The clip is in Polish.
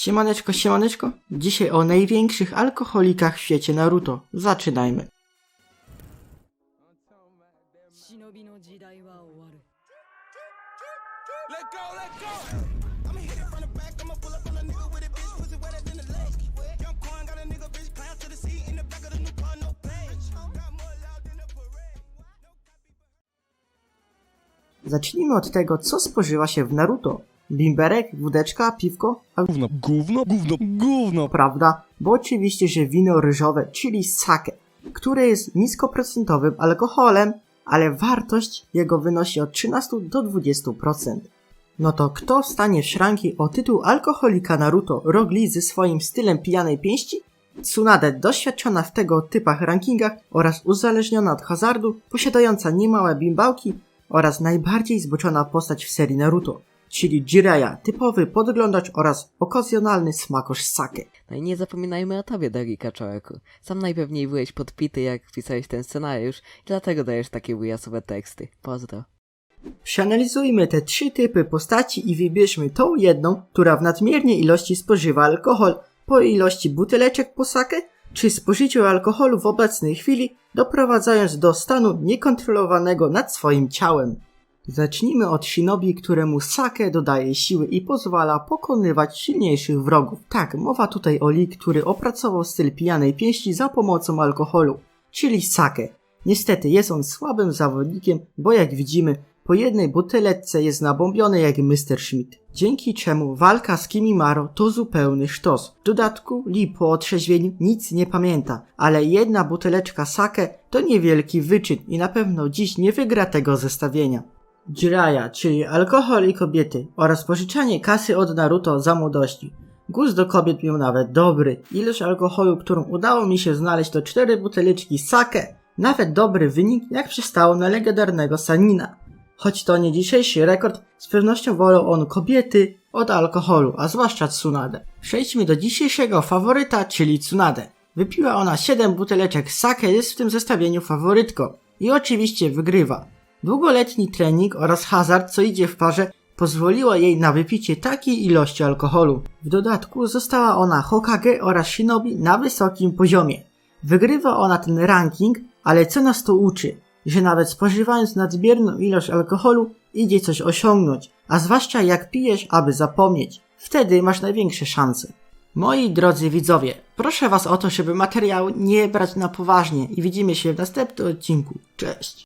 Siemaneczko, siemaneczko. Dzisiaj o największych alkoholikach w świecie Naruto. Zaczynajmy. Zacznijmy od tego, co spożywa się w Naruto. Bimberek, wódeczka, piwko, a Gówno, gówno, gówno, gówno. prawda, bo oczywiście, że wino ryżowe, czyli sake, które jest niskoprocentowym alkoholem, ale wartość jego wynosi od 13 do 20%. No to kto wstanie w szranki o tytuł alkoholika Naruto Lee ze swoim stylem pijanej pięści? Tsunade, doświadczona w tego typach rankingach oraz uzależniona od hazardu, posiadająca niemałe bimbałki oraz najbardziej zboczona postać w serii Naruto, czyli Jiraiya, typowy podglądacz oraz okazjonalny smakosz sake. No i nie zapominajmy o tobie, drogi kaczorku. Sam najpewniej byłeś podpity, jak pisałeś ten scenariusz i dlatego dajesz takie wujasowe teksty. Pozdro. Przeanalizujmy te trzy typy postaci i wybierzmy tą jedną, która w nadmiernej ilości spożywa alkohol po ilości buteleczek po sake, czy spożyciu alkoholu w obecnej chwili, doprowadzając do stanu niekontrolowanego nad swoim ciałem. Zacznijmy od shinobi, któremu sake dodaje siły i pozwala pokonywać silniejszych wrogów. Tak, mowa tutaj o Lee, który opracował styl pijanej pięści za pomocą alkoholu, czyli sake. Niestety jest on słabym zawodnikiem, bo jak widzimy, po jednej buteleczce jest nabombiony jak Mr. Schmidt. Dzięki czemu walka z Kimimaro to zupełny sztos. W dodatku Lee po otrzeźwieniu nic nie pamięta, ale jedna buteleczka sake to niewielki wyczyn i na pewno dziś nie wygra tego zestawienia. Jiraiya, czyli alkohol i kobiety oraz pożyczanie kasy od Naruto za młodości. Gust do kobiet miał nawet dobry. Ilość alkoholu, którą udało mi się znaleźć to cztery buteleczki sake. Nawet dobry wynik, jak przystało na legendarnego Sanina. Choć to nie dzisiejszy rekord, z pewnością wolał on kobiety od alkoholu, a zwłaszcza Tsunade. Przejdźmy do dzisiejszego faworyta, czyli Tsunade. Wypiła ona 7 buteleczek sake, jest w tym zestawieniu faworytką. I oczywiście wygrywa. Długoletni trening oraz hazard, co idzie w parze, pozwoliło jej na wypicie takiej ilości alkoholu. W dodatku została ona Hokage oraz Shinobi na wysokim poziomie. Wygrywa ona ten ranking, ale co nas to uczy? Że nawet spożywając nadmierną ilość alkoholu idzie coś osiągnąć, a zwłaszcza jak pijesz, aby zapomnieć. Wtedy masz największe szanse. Moi drodzy widzowie, proszę was o to, żeby materiał nie brać na poważnie i widzimy się w następnym odcinku. Cześć!